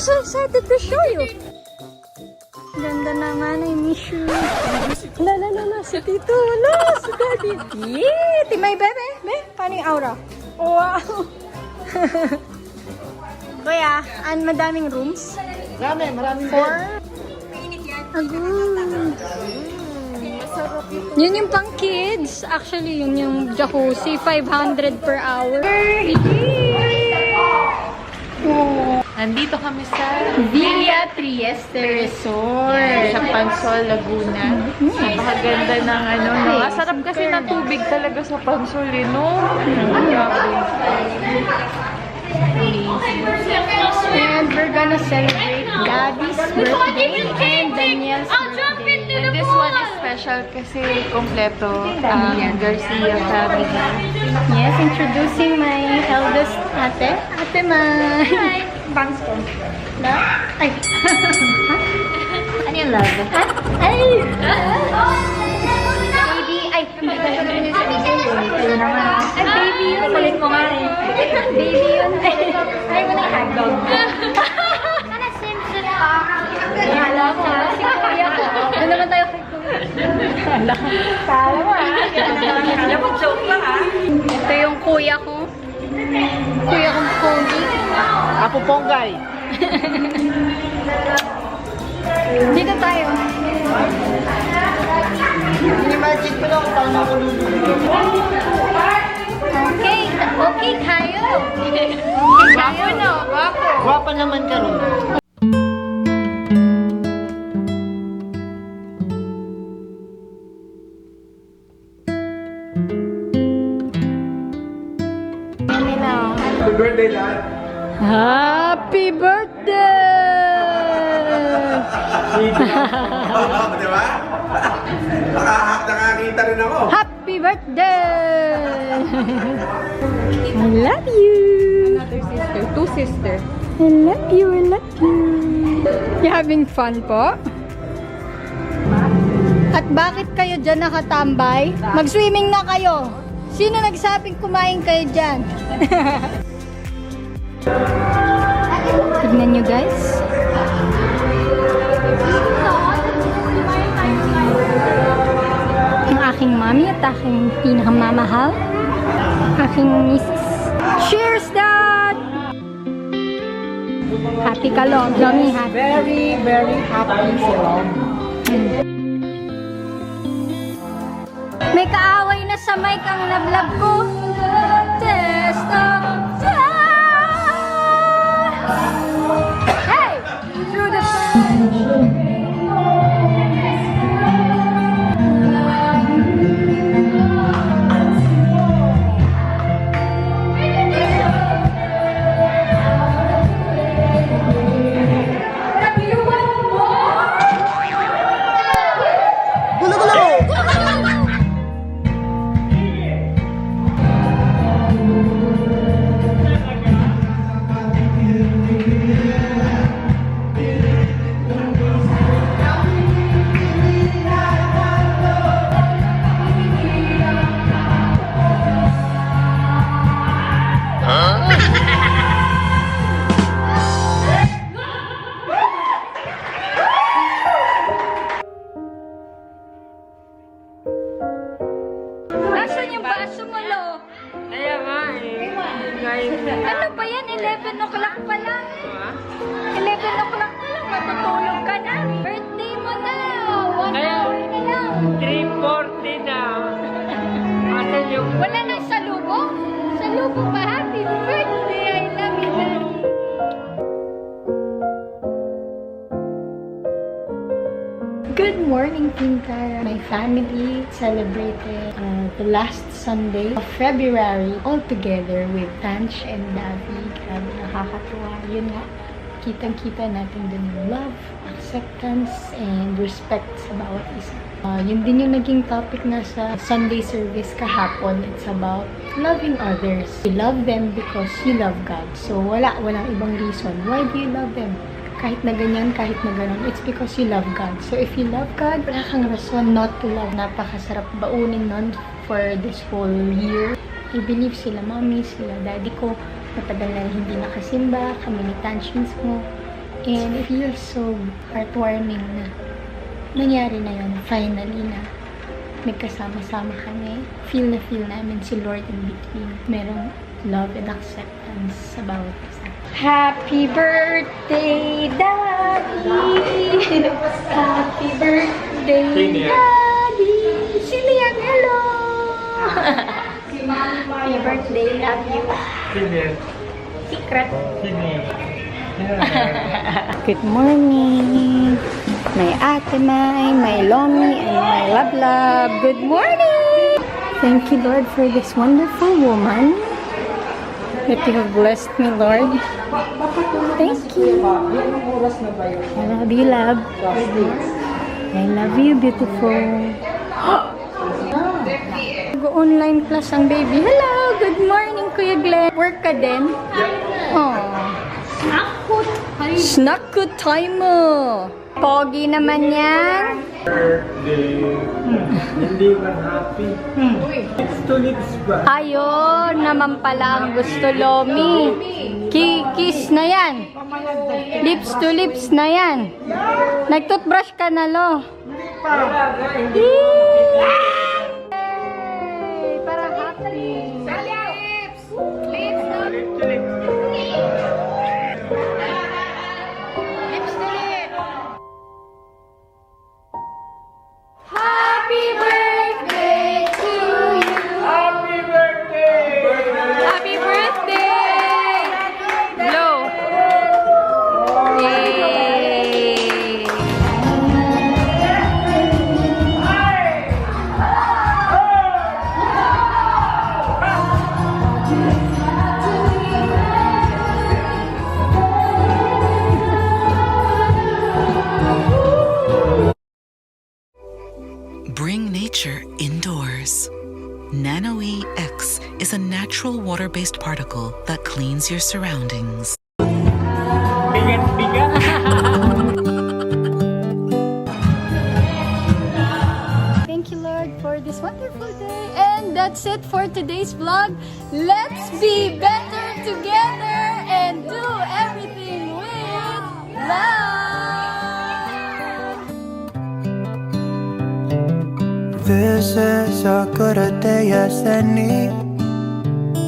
so excited to show you. Ganda naman, I miss you. La la la la, si Tito, la, si Daddy. Yeah, timay bebe, be, paano yung aura? Wow. Kuya, an madaming rooms? Marami, maraming Four? Agum. Yun yung pang kids. Actually, yun yung jacuzzi. 500 per hour. Nandito kami sa Villa Trieste Resort. sa Pansol, Laguna. Napakaganda ng ano, no? Ang sarap kasi ng tubig talaga sa Pansol, eh, no? And we're gonna celebrate Gabby's birthday and Daniel's birthday. And this one is special kasi kompleto ang Garcia family. Yes, introducing my eldest ate. Ate Mai. Bangs ko. Love? Ay. ano yung love? Ha? Ay! Baby, ay, hindi ka siya rin yung Ay, baby yun. Kulit mo nga eh. Baby yun. Ay, mo na yung hotdog. Sana Simpson ka. Kala mo ha, si kuya ko. Doon naman tayo kay kuya. Kala mo. Kala mo ha. Kala mo, joke lang ha. Ito yung kuya ko. Kuya kong pogi. Apo Ponggay. Dito tayo. Imagine ko lang kung paano ako. Okay, okay tayo. Okay tayo. no, wapo. Gwapa naman ka ron. Happy birthday, lahat. Happy birthday! Di ba? Nakahak, nakakita rin ako. Happy birthday! I love you! Another sister, two sister. I love you, I love you. You having fun po? At bakit kayo dyan nakatambay? Mag-swimming na kayo. Sino nagsabing kumain kayo dyan? Tignan nyo guys. Ang aking mami at aking pinakamamahal. Aking misis. Cheers, Dad! Happy ka, Long. Yummy, happy. Very, very happy sila. May kaaway na sa mic ang lablab ko. Yan? Good morning, Team Tara. My family celebrated uh, the last Sunday of February all together with Tanch and Davi. Grabe, nakakatuwa. Yun nga, kitang-kita natin dun love, acceptance, and respect sa bawat isa. Uh, yun din yung naging topic na sa Sunday service kahapon. It's about loving others. You love them because you love God. So, wala, walang ibang reason. Why do you love them? Kahit na ganyan, kahit na ganun, it's because you love God. So, if you love God, wala kang rason not to love. Napakasarap baunin nun for this whole year. I believe sila mommy, sila daddy ko, matagal na hindi nakasimba, kami ni Tanch mismo. And it feels so heartwarming na nangyari na yun, finally na nagkasama-sama kami. Feel na feel namin si Lord in between. Merong love and acceptance bawat isa. Happy birthday! Happy birthday, Daddy! Si hello! Happy birthday, love you. Secret. Good morning. My ate Mai, my Lomi, and my Love Love. Good morning! Thank you, Lord, for this wonderful woman that you have blessed me, Lord. Thank you. I love you, love. I love you, beautiful. Go-online class ang baby. Hello! Good morning, Kuya Glenn. Work ka din? Oh. Snack time mo. Pogi naman yan. Hindi man happy. It's lips ba? Ayun naman pala ang gusto, Lomi. Kikis na yan. Lips to lips na yan. Nagtoothbrush ka na, Lo. Yay! Para based particle that cleans your surroundings. Bigat, bigat. Thank you, Lord, for this wonderful day. And that's it for today's vlog. Let's be better together and do everything with love. This is as good a day as any.